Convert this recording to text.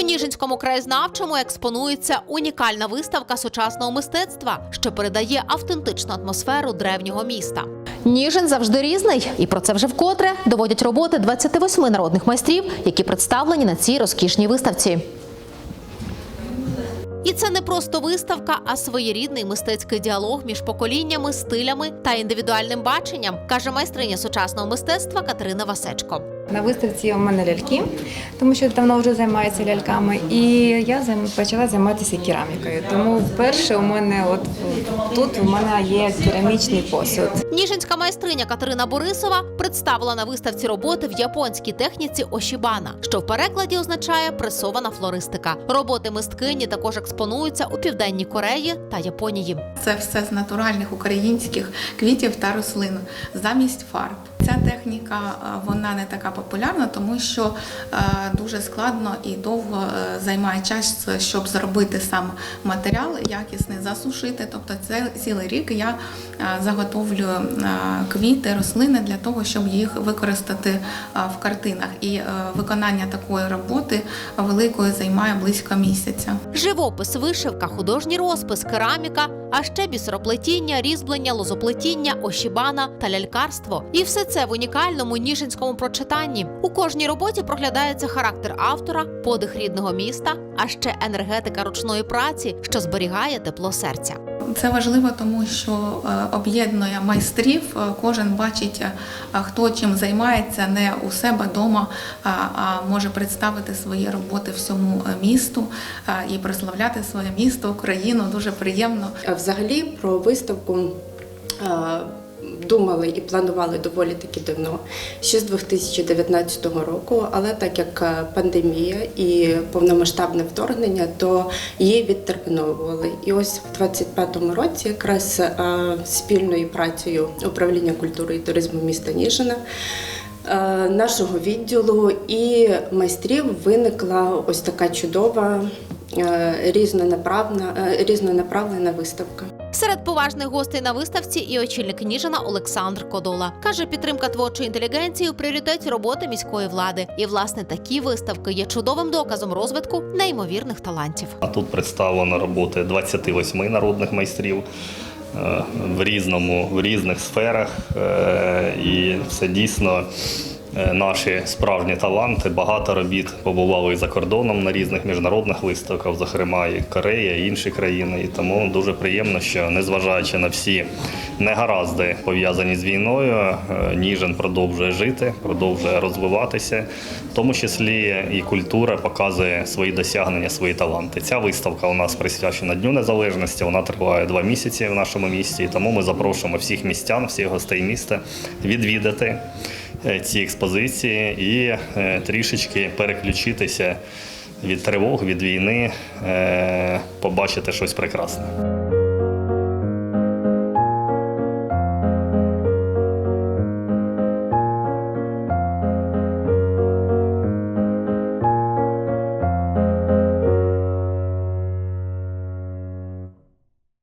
Ніжинському краєзнавчому експонується унікальна виставка сучасного мистецтва, що передає автентичну атмосферу древнього міста. Ніжин завжди різний, і про це вже вкотре доводять роботи 28 народних майстрів, які представлені на цій розкішній виставці. І це не просто виставка, а своєрідний мистецький діалог між поколіннями, стилями та індивідуальним баченням, каже майстриня сучасного мистецтва Катерина Васечко. На виставці у мене ляльки, тому що давно вже займаюся ляльками, і я почала займатися керамікою. Тому вперше у мене от тут у мене є керамічний посуд. Ніжинська майстриня Катерина Борисова представила на виставці роботи в японській техніці ошібана, що в перекладі означає пресована флористика. Роботи мисткині також експонуються у південній Кореї та Японії. Це все з натуральних українських квітів та рослин замість фарб. Ця техніка е, вона не така популярна, тому що е, дуже складно і довго е, займає час, щоб зробити сам матеріал, якісний засушити. Тобто, це цілий рік я заготовлю квіти, рослини для того, щоб їх використати в картинах. І виконання такої роботи великої займає близько місяця. Живопис, вишивка, художній розпис, кераміка, а ще бісероплетіння, різьблення, лозоплетіння, ошібана та лялькарство. І все це в унікальному ніжинському прочитанні. У кожній роботі проглядається характер автора, подих рідного міста, а ще енергетика ручної праці, що зберігає тепло серця. Це важливо, тому що е, об'єднує майстрів. Е, Кожен бачить, е, хто чим займається не у себе вдома, а може представити свої роботи всьому місту і прославляти своє місто, Україну. Дуже приємно. А Взагалі про виставку думали і планували доволі таки давно, ще з 2019 року. Але так як е, пандемія і повномасштабне вторгнення, то її відтерміновували. І ось в 2025 році, якраз е, спільною працею управління культури і туризму міста Ніжина. е, Нашого відділу і майстрів виникла ось така чудова різнонаправна, е, різнонаправлена виставка. Серед поважних гостей на виставці і очільник Ніжина Олександр Кодола каже, підтримка творчої інтелігенції у пріоритеті роботи міської влади. І власне такі виставки є чудовим доказом розвитку неймовірних талантів. А тут представлено роботи 28 народних майстрів е, в різному, в різних сферах. Е, І це дійсно е, наші справжні таланти. Багато робіт побували за кордоном на різних міжнародних виставках, зокрема і Корея, і інші країни. І тому дуже приємно, що незважаючи на всі негаразди пов'язані з війною, е, Ніжин продовжує жити, продовжує розвиватися, в тому числі і культура показує свої досягнення, свої таланти. Ця виставка у нас присвячена Дню Незалежності. Вона триває два місяці в нашому місті. І тому ми запрошуємо всіх містян, всіх гостей міста відвідати е, ці експозиції і е, трішечки переключитися від тривог, від війни, е, побачити щось прекрасне.